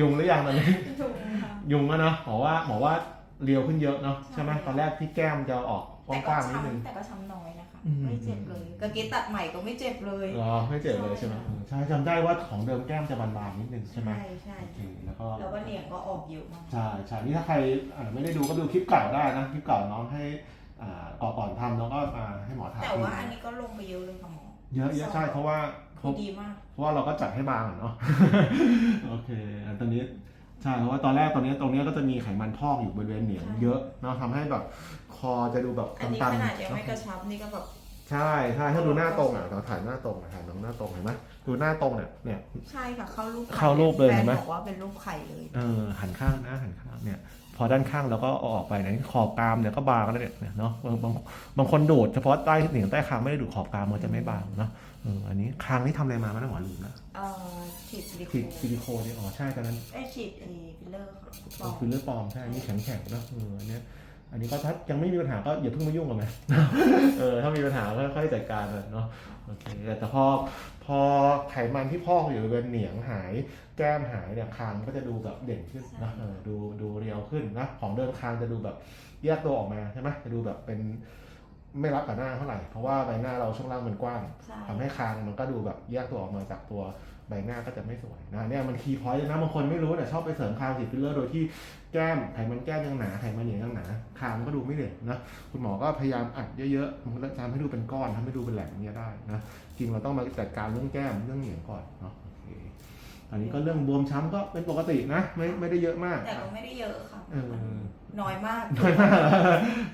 ยุงหรือยังตอนนี้ ถูกค่ะ ยุงอะเนาะหมอว่าหมอว่าเรียวขึ้นเยอะเนาะใช่ไหมใช่ตอนแรกที่แก้มจะออกกแต่ก็ว้างๆนิดนึง ช้ำแต่ก็ช้ำน้อยนะคะ อืม ไม่เจ็บเลยกางเกงตัดใหม่ก็ไม่เจ็บเลยเหรอไม่เจ็บเลยใช่ไหมเออใช่จำได้ว่าของเดิมแก้มจะบานๆนิดนึงใช่ไหมใช่ใช่โอเคแล้วก็ แล้วก็เหนียงก็ออกเยอะมากใช่ใช่นี่ถ้าใครอ่าไม่ได้ดูก็ดูคลิปเก่าได้นะคลิปเก่าน้องให้อ่าก่อนก่อนทำน้องก็มาให้หมอถามแต่ว่าอันนี้ก็ลงไปเยอะเลยค่ะหมอเยอะเยอะใช่เพราะว่าเพคือราะดีมาก เพราะว่าเราก็จัดให้บางอะเนาะ โอเคอัน ตอนนี้ใช่เพราะว่าตอนแรกตอนนี้ตรงนี้ก็จะมีไขมันพอกอยู่บริเวณเหนียงเยอะเนาะทำให้แบบคอจะดูแบบอันนี้ตันขๆนาดยังไม่กระชับนี่ก็แบบใช่ใช่ถ้าดูหน้าตรงอะเราถ่ายหน้าตรงอะถ่ายน้องหน้าตรงเห็นไหมดูหน้าตรงเนี่ยเนี่ย ใช่ค่ะเข้ารูปไข่เข้ารูปเลยแฟเห็นไหม บอกว่าเป็นรูปไข่เลย เออหันข้างนะหันข้างเนี่ย พอด้านข้างเราก็เอาออกไปนะขอบกรามเนี่ยก็บางแล้วเนี่ยเนี่ยเนาะบางบางบางคนดูดเฉพาะใต้เหนียงใต้คางไม่ได้ดูดขอบกรามมันจะไม่บางเนาะเอออันนี้คางนี่ทำอะไรมาไม่ต้องหมอลืมนะเอ่อฉีดซิลิโคฉีดนซิลิโคนเนี่ยอ๋อใช่ตอนนั้น ไอยฉีดไอ้ฟิลเลอร์ค่ะปลอม ฟิลเลอร์ปลอมใช่อันนี้แข็งแข็งๆเนาะเอออันเนี้ย อันนี้ก็ถ้ายังไม่มีปัญหาก็อย่าเพิ่งมายุ่งกับมันเออถ้ามีปัญหาก็ค่อยๆจัดการมันเนาะโอเคแต่พอพอไขมันที่พอกอยู่บริเวณเหนียงหาย แก้มหายเนี่ยคางก็จะดูแบบเด่นขึ้นนะเออดูดูเรียวขึ้นนะของเดิมคางจะดูแบบแยกตัวออกมาใช่ไหมจะดูแบบเป็นไม่รับกับหน้าเท่าไหร่เพราะว่าใบหน้าเราช่วงล่างมันกว้างใช่ทำให้คางมันก็ดูแบบแยกตัวออกมาจากตัว ใบหน้าก็จะไม่สวยนะเนี่ยมันคีย์พอยต์นะบางคนไม่รู้เนี่ยชอบไปเสริมคางสีฟิลเลอร์โดยที่แก้มไขมันแก้มยังหนาไขมันเหนียงยังหนาคางก็ดูไม่เด่นนะคุณหมอก็พยายามอัดเยอะๆมันก็จะทำให้ดูเป็นก้อนทำให้ดูเป็นแหลมอย่างเงี้ยได้นะจริงเราต้องมาจัดการเรื่องแก้มเรื่องเหนียงก่อนเนาะโอเคอันนี้ก็เรื่องบวมช้ำก็เป็นปกตินะ ไม่ไม่ได้เยอะมากแต่ก็ไม่ได้เยอะค่ะเออน้อยมากน้อยมาก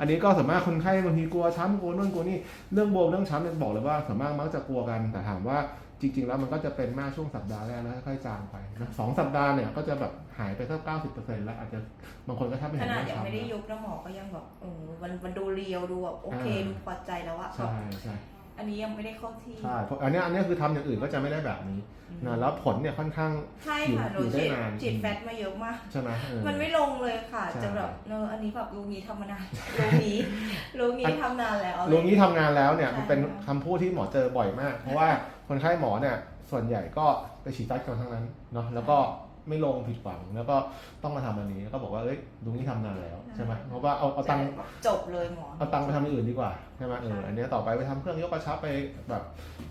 อันนี้ก็ส่วนมากคนไข้บางทีกลัวช้ำกลัวนู่นกลัวนี่เรื่องบวมเรื่องช้ำเนี่ยบอกเลยว่าส่วนมากมักจะกลัวกันแต่ถามว่า จริง ๆ แล้วมันก็จะเป็นมากช่วงสัปดาห์แรกแล้วค่อยๆจางไปนะสองสัปดาห์เนี่ยก็จะแบบหายไปสักเก้าสิบเปอร์เซ็นต์แล้วอาจจะบางคนก็แทบไม่ขเห็นนาดเรื่องยังไม่ได้ช้ำยุบแล้วหมอก็ยังแบบเออมันมันดูเรียวดูแบบโอเคอ่า ดูพอใจแล้วอะ ใช่ใช่ อันนี้ยังไม่ได้เข้าที่ ใช่เพราะอันเนี้ยอันเนี้ยคือทำอย่างอื่นก็จะไม่ได้แบบนี้อืมนะแล้วผลเนี่ยค่อนข้าง ใช่ค่ะอหยู่นูได้ฉีดนาน ฉีดแฟตมาเยอะมาก ใช่ไหมเออ มันไม่ลงเลยค่ะใช่ จะแบบเนอะอันนี้แบบลุงนี้ทำมานานลุงนี้ลุงนี้ทำนานแล้ว ลุงนี้ทำงานแล้วเนี่ยมันเป็นใช่ค่ะคำพูดที่หมอเจอบ่อยมาก เพราะว่าคนไข้หมอเนี่ยส่วนใหญ่ก็ไปฉีดตัดกันทั้งนั้นเนาะแล้วก็ ไม่ลงผิดหวังแล้วก็ต้องมาทำอันนี้แล้วก็บอกว่าเอ้ยลุงนี้ทำนานแล้วใช่ไหมเพราะว่าเอาเอาตังค์จบเลยหมอ เอาตังค์ไปทำอย่างอื่นดีกว่าใช่ไหมเอออันเนี้ยต่อไปไปทำเครื่องยกกระชับไปแบบ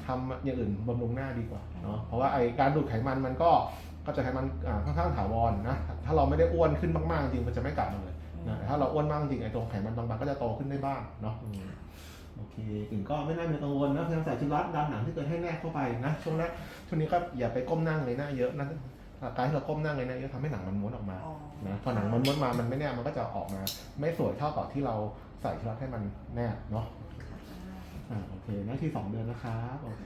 ทำอย่างอื่นบำรุงหน้าดีกว่าเนาะเพราะว่าไอการดูดไขมันมันก็ก็จะไขมันอ่าค่อนข้างถาวรนะถ้าเราไม่ได้อ้วนขึ้นมากๆจริงมันจะไม่กลับมาเลยนะแต่ถ้าเราอ้วนมากจริงไอตรงไขมันบางๆก็จะโตขึ้นได้บ้างเนาะอืม โอเคอื่นก็ไม่น่ามีกังวลนะพยายามใส่ชุดรัดดันหนังที่เกิดให้แนบเข้าไปนะช่วงแรกช่วงนี้ก็อย่าไปก้มนั่งเลยหน้าเยอะนะ การที่เราก้มนั่งเลยหน้าเยอะทำให้หนังมันม้วนออกมาอ๋อนะพอหนังมันม้วนมามันไม่แนบมันก็จะออกมา ไม่สวยเท่ากับที่เราใส่ชุดรัดให้มันแนบเนาะค่ะอ่าโอเคหน้าที่สองเดือนนะครับโอเค